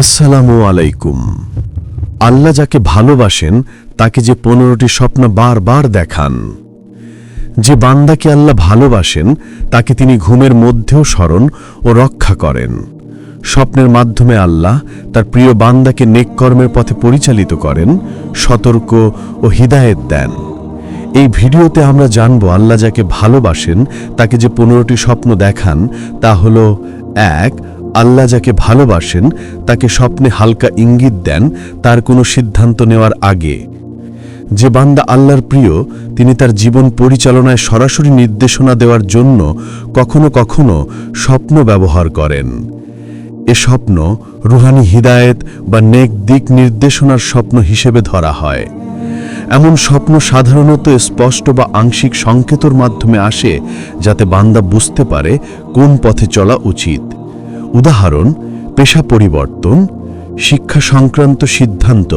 আসসালামু আলাইকুম। আল্লাহ যাকে ভালোবাসেন, তাকে যে পনেরোটি স্বপ্ন বারবার দেখান। যে বান্দাকে আল্লাহ ভালোবাসেন, তাকে তিনি ঘুমের মধ্যেও স্মরণ ও রক্ষা করেন। স্বপ্নের মাধ্যমে আল্লাহ তার প্রিয় বান্দাকে নেক কর্মের পথে পরিচালিত করেন, সতর্ক ও হিদায়েত দেন। এই ভিডিওতে আমরা জানব আল্লাহ যাকে ভালোবাসেন, তাকে যে পনেরোটি স্বপ্ন দেখান, তা হল, এক আল্লাহ যাকে ভালোবাসেন, তাকে স্বপ্নে হালকা ইঙ্গিত দেন, তার কোনো সিদ্ধান্ত নেওয়ার আগে। যে বান্দা আল্লাহর প্রিয়, তিনি তার জীবন পরিচালনায় সরাসরি নির্দেশনা দেওয়ার জন্য কখনো কখনো স্বপ্ন ব্যবহার করেন। এ স্বপ্ন রুহানি হিদায়েত বা নেক দিক নির্দেশনার স্বপ্ন হিসেবে ধরা হয়। এমন স্বপ্ন সাধারণত স্পষ্ট বা আংশিক সংকেতর মাধ্যমে আসে, যাতে বান্দা বুঝতে পারে কোন পথে চলা উচিত। উদাহরণ, পেশা পরিবর্তন, শিক্ষা সংক্রান্ত সিদ্ধান্ত,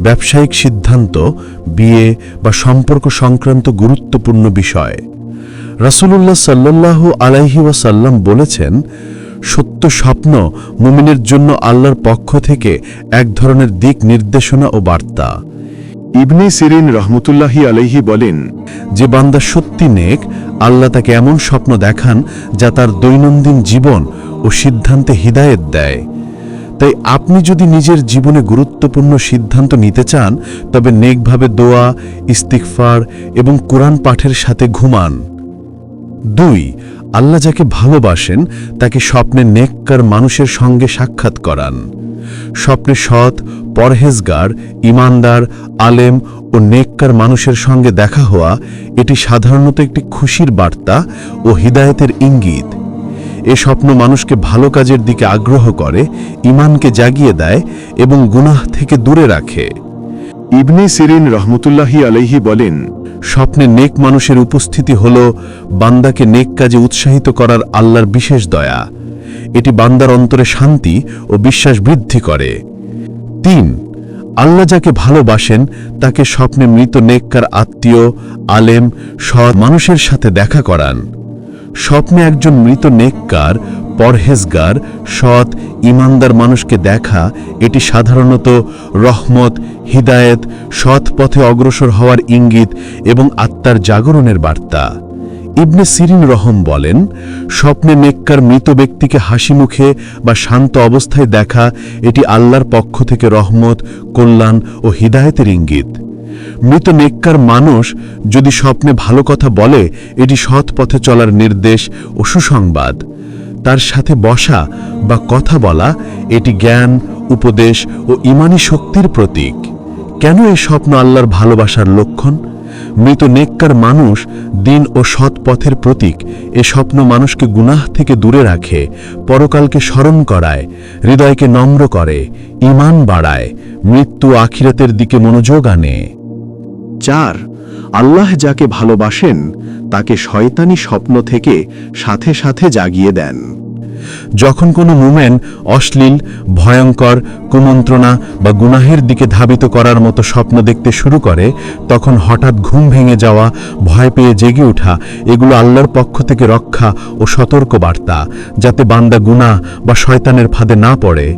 ব্যবসায়িক সিদ্ধান্ত, বিয়ে বা সম্পর্ক সংক্রান্ত গুরুত্বপূর্ণ বিষয়। রাসূলুল্লাহ সাল্লাল্লাহু আলাইহি ওয়াসাল্লাম বলেছেন, সত্য স্বপ্ন মুমিনের জন্য আল্লাহর পক্ষ থেকে এক ধরনের দিক নির্দেশনা ও বার্তা। ইবনে সিরিন রহমতুল্লাহি আলাইহি বলেন, যে বান্দা সত্যি নেক, আল্লাহ তাকে এমন স্বপ্ন দেখান যা তার দৈনন্দিন জীবন ও সিদ্ধান্তে হিদায়েত দেয়। তাই আপনি যদি নিজের জীবনে গুরুত্বপূর্ণ সিদ্ধান্ত নিতে চান, তবে নেকভাবে দোয়া ইস্তিকফার এবং কোরআন পাঠের সাথে ঘুমান। দুই, আল্লাহ যাকে ভালোবাসেন, তাকে স্বপ্নে নেককার মানুষের সঙ্গে সাক্ষাৎ করান। স্বপ্নে সৎ, পরহেজগার, ইমানদার, আলেম ও নেককার মানুষের সঙ্গে দেখা হওয়া, এটি সাধারণত একটি খুশির বার্তা ও হিদায়েতের ইঙ্গিত। এ স্বপ্ন মানুষকে ভালো কাজের দিকে আগ্রহ করে ইমানকে জাগিয়ে দেয় এবং গুনাহ থেকে দূরে রাখে। ইবনে সিরিন রহমতুল্লাহি আলাইহি বলেন, স্বপ্নে নেক মানুষের উপস্থিতি হল বান্দাকে নেক কাজে উৎসাহিত করার আল্লাহর বিশেষ দয়া। এটি বান্দার অন্তরে শান্তি ও বিশ্বাস বৃদ্ধি করে। তিন, আল্লাহ যাকে ভালোবাসেন, তাকে স্বপ্নে মৃত নেককার আত্মীয়, আলেম, সৎ মানুষের সাথে দেখা করান। স্বপ্নে একজন মৃত নেককার, পরহেজগার, সৎ, ইমানদার মানুষকে দেখা, এটি সাধারণত রহমত, হিদায়েত, সৎ পথে অগ্রসর হওয়ার ইঙ্গিত এবং আত্মার জাগরণের বার্তা। ইবনে সিরিন রহম বলেন, স্বপ্নে নেককার মৃত ব্যক্তিকে হাসি মুখে বা শান্ত অবস্থায় দেখা, এটি আল্লাহর পক্ষ থেকে রহমত, কল্যাণ ও হিদায়েতের ইঙ্গিত। মৃত নেককার মানুষ যদি স্বপ্নে ভালো কথা বলে, এটি সৎ পথে চলার নির্দেশ ও সুসংবাদ। তার সাথে বসা বা কথা বলা, এটি জ্ঞান, উপদেশ ও ইমানি শক্তির প্রতীক। কেন এই স্বপ্ন আল্লাহর ভালোবাসার লক্ষণ? মৃত নেককার মানুষ দিন ও সৎ পথের প্রতীক। এ স্বপ্ন মানুষকে গুনাহ থেকে দূরে রাখে, পরকালকে স্মরণ করায়, হৃদয়কে নম্র করে ইমান বাড়ায়, মৃত্যু আখিরাতের দিকে মনোযোগ আনে। চার আল্লাহ যাকে ভালোবাসেন, তাকে শয়তানি স্বপ্ন থেকে সাথে সাথে জাগিয়ে দেন। যখন কোনো মুমেন অশ্লীল, ভয়ঙ্কর, কুমন্ত্রণা বা গুনাহের দিকে ধাবিত করার মতো স্বপ্ন দেখতে শুরু করে, তখন হঠাৎ ঘুম ভেঙে যাওয়া, ভয় পেয়ে জেগে ওঠা, এগুলো আল্লাহর পক্ষ থেকে রক্ষা ও সতর্ক বার্তা যাতে বান্দা গুনাহ বা শয়তানের ফাঁদে না পড়ে।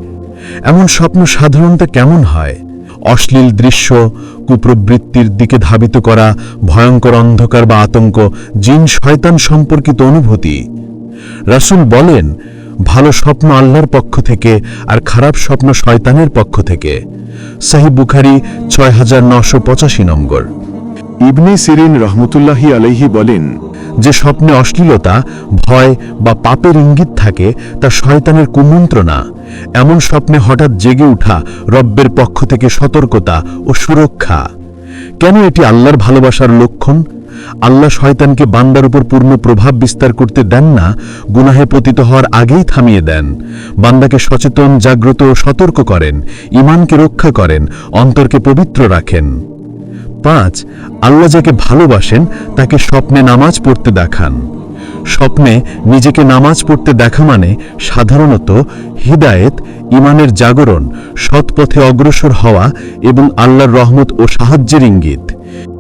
এমন স্বপ্ন সাধারণত কেমন হয়? অশ্লীল দৃশ্য, কুপ্রবৃত্তির দিকে ধাবিত করা, ভয়ঙ্কর অন্ধকার বা আতঙ্ক, জিন শয়তান সম্পর্কিত অনুভূতি। রাসূল বলেন, ভালো স্বপ্ন আল্লাহর পক্ষ থেকে আর খারাপ স্বপ্ন শয়তানের পক্ষ থেকে। সাহি বুখারি ছয় হাজার নশো পঁচাশি নম্বর। ইবনে সিরিন রহমতুল্লাহি আলাইহি বলেন, যে স্বপ্নে অশ্লীলতা, ভয় বা পাপের ইঙ্গিত থাকে, তা শয়তানের কুমন্ত্রণা। এমন স্বপ্নে হঠাৎ জেগে উঠা রব্বের পক্ষ থেকে সতর্কতা ও সুরক্ষা। কেন এটি আল্লাহর ভালোবাসার লক্ষণ? আল্লাহ শয়তানকে বান্দার উপর পূর্ণ প্রভাব বিস্তার করতে দেন না, গুনাহে পতিত হওয়ার আগেই থামিয়ে দেন। বান্দাকে সচেতন, জাগ্রত ও সতর্ক করেন ইমানকে রক্ষা করেন, অন্তরকে পবিত্র রাখেন। পাঁচ, আল্লাহ যাকে ভালোবাসেন, তাকে স্বপ্নে নামাজ পড়তে দেখান। স্বপ্নে নিজেকে নামাজ পড়তে দেখা মানে সাধারণত হিদায়েত ইমানের জাগরণ, সৎপথে অগ্রসর হওয়া এবং আল্লাহর রহমত ও সাহায্যের ইঙ্গিত।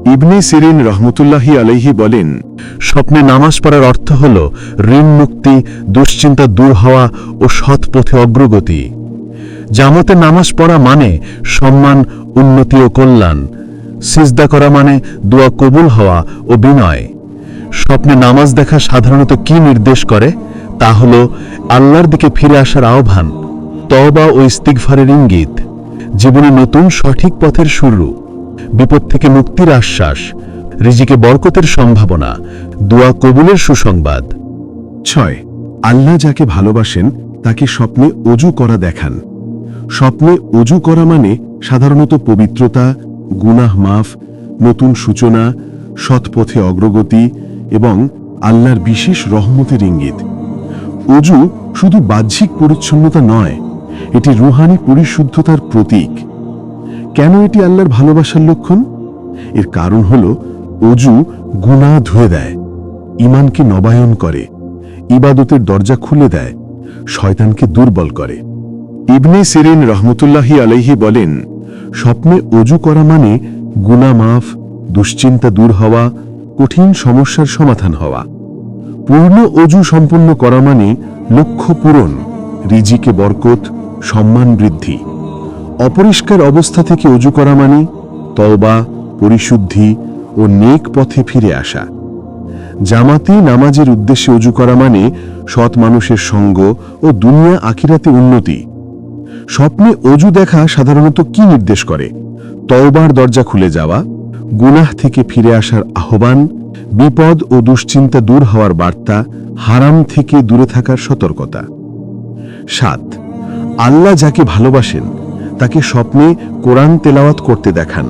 ইবনে সিরিন রহমতুল্লাহি আলাইহি বলেন, স্বপ্নে নামাজ পড়ার অর্থ হল ঋণ মুক্তি, দুশ্চিন্তা দূর হওয়া ও সৎ পথে অগ্রগতি। জামাতে নামাজ পড়া মানে সম্মান, উন্নতি ও কল্যাণ। সিজদা করা মানে দোয়া কবুল হওয়া ও বিনয়। স্বপ্নে নামাজ দেখা সাধারণত কি নির্দেশ করে? তা হল, আল্লাহর দিকে ফিরে আসার আহ্বান, তওবা ও ইস্তিগফারের ইঙ্গিত, জীবনে নতুন সঠিক পথের শুরু, বিপদ থেকে মুক্তির আশ্বাস, রিজিকে বরকতের সম্ভাবনা, দোয়া কবুলের সুসংবাদ। ছয়, আল্লাহ যাকে ভালোবাসেন, তাকে স্বপ্নে অজু করা দেখান। স্বপ্নে অজু করা মানে সাধারণত পবিত্রতা, গুনাহ মাফ, নতুন সূচনা, সৎপথে অগ্রগতি এবং আল্লাহর বিশেষ রহমতের ইঙ্গিত। অজু শুধু বাহ্যিক পরিচ্ছন্নতা নয়, এটি রুহানি পরিশুদ্ধতার প্রতীক। কেন এটি আল্লাহর ভালোবাসার লক্ষণ? এর কারণ হল, অজু গুনাহ ধুয়ে দেয় ইমানকে নবায়ন করে, ইবাদতের দরজা খুলে দেয়, শয়তানকে দুর্বল করে। ইবনে সিরিন রহমতুল্লাহি আলাইহি বলেন, স্বপ্নে অজু করা মানে গুনা মাফ, দুশ্চিন্তা দূর হওয়া কঠিন সমস্যার সমাধান হওয়া। পূর্ণ অজু সম্পন্ন করা মানে লক্ষ্য পূরণ, রিজিকে বরকত, সম্মান বৃদ্ধি। অপরিষ্কার অবস্থা থেকে অজু করা মানে তওবা, পরিশুদ্ধি ও নেক পথে ফিরে আসা। জামাতি নামাজের উদ্দেশ্যে অজু করা মানে সৎ মানুষের সঙ্গ ও দুনিয়া আখিরাতে উন্নতি। স্বপ্নে অজু দেখা সাধারণত কি নির্দেশ করে? তওবার দরজা খুলে যাওয়া গুনাহ থেকে ফিরে আসার আহ্বান, বিপদ ও দুশ্চিন্তা দূর হওয়ার বার্তা, হারাম থেকে দূরে থাকার সতর্কতা। সাত, আল্লাহ যাকে ভালোবাসেন, তাকে স্বপ্নে কোরআন তেলাওয়াত করতে দেখান।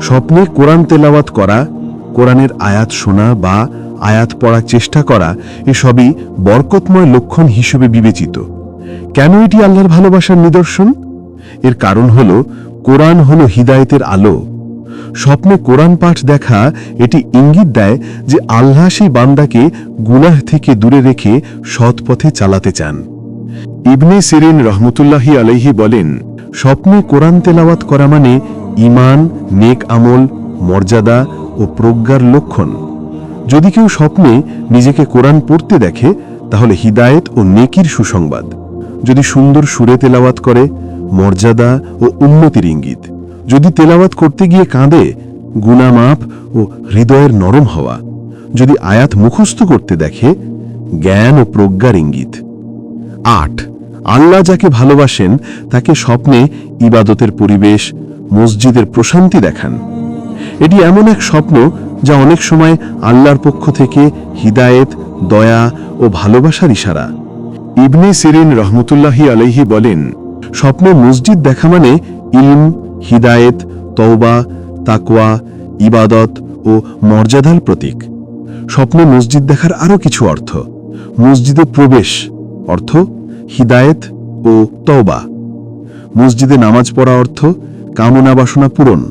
স্বপ্নে কোরআন তেলাওয়াত করা, কোরআনের আয়াত শোনা বা আয়াত পড়ার চেষ্টা করা, এসবই বরকতময় লক্ষণ হিসেবে বিবেচিত। কেন এটি আল্লাহর ভালোবাসার নিদর্শন? এর কারণ হল, কোরআন হল হিদায়েতের আলো। স্বপ্নে কোরআন পাঠ দেখা এটি ইঙ্গিত দেয় যে আল্লাহ সেই বান্দাকে গুনাহ থেকে দূরে রেখে সৎ পথে চালাতে চান। ইবনে সিরিন রহমতুল্লাহি আলাইহি বলেন, স্বপ্নে কোরআন তেলাওয়াত করা মানে ইমান নেক আমল, মর্যাদা ও প্রজ্ঞার লক্ষণ। যদি কেউ স্বপ্নে নিজেকে কোরআন পড়তে দেখে, তাহলে হিদায়েত ও নেকির সুসংবাদ। যদি সুন্দর সুরে তেলাওয়াত করে, মর্যাদা ও উন্নতির ইঙ্গিত। যদি তেলাওয়াত করতে গিয়ে কাঁদে, গুনামাপ ও হৃদয়ের নরম হওয়া। যদি আয়াত মুখস্থ করতে দেখে, জ্ঞান ও প্রজ্ঞার ইঙ্গিত। আট, আল্লাহ যাকে ভালোবাসেন, তাকে স্বপ্নে ইবাদতের পরিবেশ, মসজিদের প্রশান্তি দেখান। এটি এমন এক স্বপ্ন যা অনেক সময় আল্লাহর পক্ষ থেকে হিদায়েত, দয়া ও ভালোবাসার ইশারা। ইবনে সিরিন রহমতুল্লাহি আলাইহি বলেন, স্বপ্নে মসজিদ দেখা মানে ইলম হিদায়েত, তওবা, তাকওয়া, ইবাদত ও মর্যাদার প্রতীক। স্বপ্নে মসজিদ দেখার আরও কিছু অর্থ। মসজিদে প্রবেশ, অর্থ হিদায়েত ও তওবা। মসজিদে নামাজ পড়া অর্থ কামনা বাসনা পূরণ।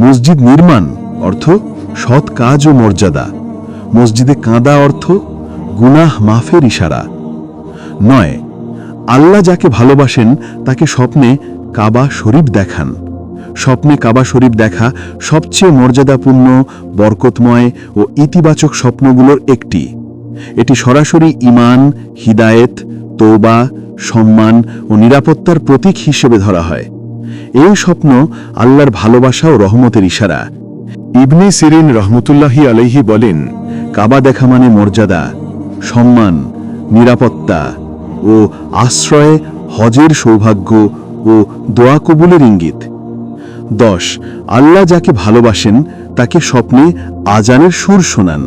মসজিদ নির্মাণ, অর্থ সৎ কাজ ও মর্যাদা। মসজিদে কাঁদা অর্থ গুনাহ মাফের ইশারা। নয়, আল্লাহ যাকে ভালোবাসেন, তাকে স্বপ্নে কাবা শরীফ দেখান। স্বপ্নে কাবা শরীফ দেখা সবচেয়ে মর্যাদাপূর্ণ, বরকতময় ও ইতিবাচক স্বপ্নগুলোর একটি। এটি সরাসরি ইমান হিদায়েত তৌবা সম্মান ও নিরাপত্তার প্রতীক হিসেবে ধরা হয়। এই স্বপ্ন আল্লাহর ভালোবাসা ও রহমতের ইশারা। ইবনে সিরিন রহমতুল্লাহি আলাইহি বলেন, কাবা দেখা মানে মর্যাদা, সম্মান, নিরাপত্তা ও আশ্রয়ে, হজের সৌভাগ্য ও দোয়া কবুলের ইঙ্গিত। দশ। আল্লাহ যাকে ভালোবাসেন, তাকে স্বপ্নে আজানের সুর শোনান।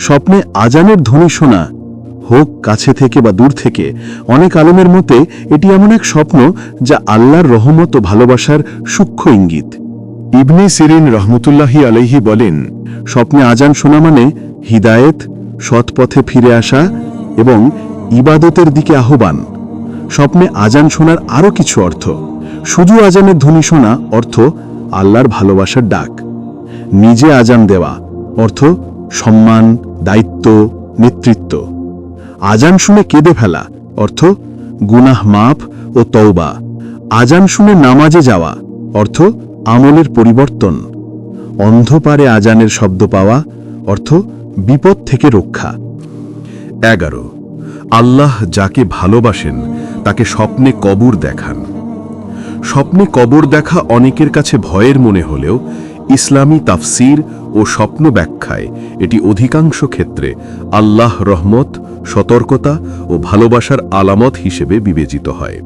স্বপ্নে আজানের ধ্বনি শোনা। হোক কাছে থেকে বা দূর থেকে, অনেক আলমের মতে এটি এমন এক স্বপ্ন যা আল্লাহর রহমত ও ভালোবাসার সূক্ষ্ম ইঙ্গিত। ইবনে সিরিন রহমতুল্লাহি আলাইহি বলেন, স্বপ্নে আজান শোনা মানে হিদায়েত, সৎপথে ফিরে আসা এবং ইবাদতের দিকে আহ্বান। স্বপ্নে আজান শোনার আরও কিছু অর্থ। শুধু আজানের ধ্বনি শোনা অর্থ আল্লাহর ভালোবাসার ডাক। নিজে আজান দেওয়া অর্থ সম্মান, দায়িত্ব, নেতৃত্ব। আজান শুনে কেঁদে ফেলা অর্থ গুনাহ মাপ ও তওবা। আজান শুনে নামাজে যাওয়া অর্থ আমলের পরিবর্তন। অন্ধপারে আজানের শব্দ পাওয়া অর্থ বিপদ থেকে রক্ষা। এগারো আল্লাহ যাকে ভালোবাসেন, তাকে স্বপ্নে কবর দেখান। স্বপ্নে কবর দেখা অনেকের কাছে ভয়ের মনে হলেও ইসলামী তাফসির ও স্বপ্ন ব্যাখ্যায় এটি অধিকাংশ ক্ষেত্রে আল্লাহ রহমত, সতর্কতা ও ভালোবাসার আলামত হিসেবে বিবেচিত হয়।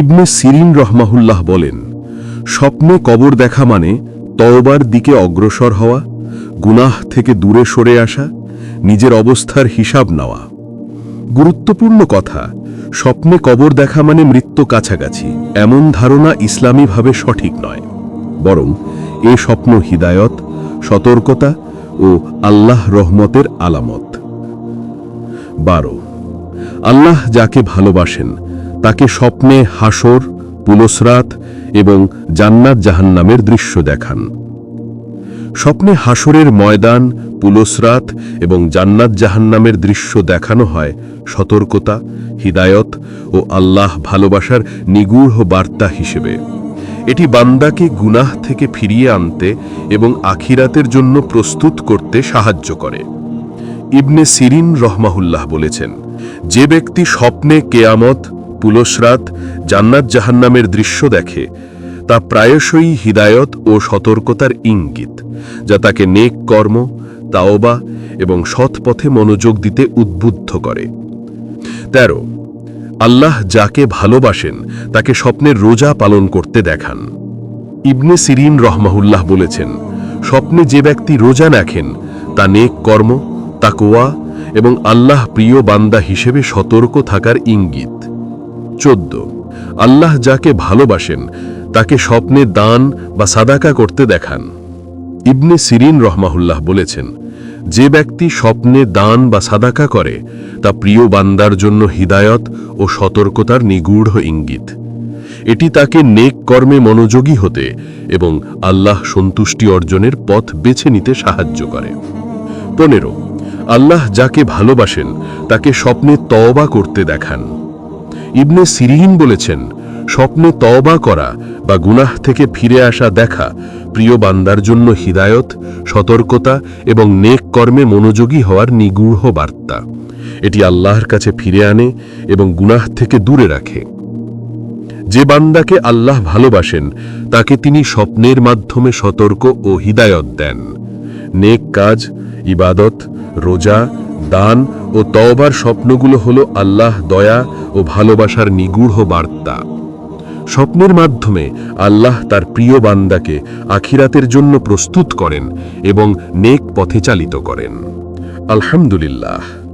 ইবনে সিরিন রহমাহুল্লাহ বলেন, স্বপ্নে কবর দেখা মানে তওবার দিকে অগ্রসর হওয়া, গুনাহ থেকে দূরে সরে আসা, নিজের অবস্থার হিসাব নেওয়া। গুরুত্বপূর্ণ কথা, স্বপ্নে কবর দেখা মানে মৃত্যু কাছাকাছি, এমন ধারণা ইসলামীভাবে সঠিক নয়। বরং এ স্বপ্ন হিদায়ত, সতর্কতা ও আল্লাহ রহমতের আলামত। বারো, আল্লাহ যাকে ভালোবাসেন, তাকে স্বপ্নে হাসর, পুলসরাত এবং জান্নাত জাহান্নামের দৃশ্য দেখান। স্বপ্নে হাসরের ময়দান, পুলসরাত এবং জান্নাত জাহান্নামের দৃশ্য দেখানো হয় সতর্কতা, হিদায়ত ও আল্লাহ ভালোবাসার নিগূঢ় বার্তা হিসেবে। এটি বান্দাকে গুনাহ থেকে ফিরিয়ে আনতে এবং আখিরাতের জন্য প্রস্তুত করতে সাহায্য করে। ইবনে সিরিন রহমাহুল্লাহ বলেছেন, যে ব্যক্তি স্বপ্নে কেয়ামত, পুলসরাত, জান্নাত জাহান্নামের দৃশ্য দেখে তা প্রায়শই হিদায়ত ও সতর্কতার ইঙ্গিত, যা তাকে নেক কর্ম, তাওবা এবং সৎ পথে মনোযোগ দিতে উদ্বুদ্ধ করে। তেরো, আল্লাহ যাকে ভালোবাসেন, তাকে স্বপ্নের রোজা পালন করতে দেখান। ইবনে সিরিন রহমাহুল্লাহ বলেছেন, স্বপ্নে যে ব্যক্তি রোজা রাখেন, তা নেক কর্ম তাকোয়া এবং আল্লাহ প্রিয় বান্দা হিসেবে সতর্ক থাকার ইঙ্গিত। চোদ্দ, আল্লাহ যাকে ভালোবাসেন তাকে স্বপ্নে দান বা সাদাকা করতে দেখান। ইবনে সিরিন রহমাহুল্লাহ বলেছেন, যে ব্যক্তি স্বপ্নে দান বা সাদাকা করে, তা প্রিয় বান্দার জন্য হিদায়ত ও সতর্কতার নিগূঢ় ইঙ্গিত। এটি তাকে নেক কর্মে মনোযোগী হতে এবং আল্লাহ সন্তুষ্টি অর্জনের পথ বেছে নিতে সাহায্য করে। পনেরো, আল্লাহ যাকে ভালোবাসেন, তাকে স্বপ্নে তওবা করতে দেখান। ইবনে সিরিন বলেছেন, স্বপ্নে তওবা করা বা গুনাহ থেকে ফিরে আসা দেখা, প্রিয় বান্দার জন্য হিদায়ত, সতর্কতা এবং নেক কর্মে মনোযোগী হওয়ার নিগূঢ় বার্তা। এটি আল্লাহর কাছে ফিরে আনে এবং গুনাহ থেকে দূরে রাখে। যে বান্দাকে আল্লাহ ভালোবাসেন, তাকে তিনি স্বপ্নের মাধ্যমে সতর্ক ও হিদায়ত দেন। নেক কাজ, ইবাদত, রোজা, দান ও তওবার স্বপ্নগুলো হল আল্লাহ দয়া ও ভালোবাসার নিগূঢ় বার্তা। স্বপ্নের মাধ্যমে আল্লাহ তার প্রিয় বান্দাকে আখিরাতের জন্য প্রস্তুত করেন এবং নেক পথে চালিত করেন। আলহামদুলিল্লাহ।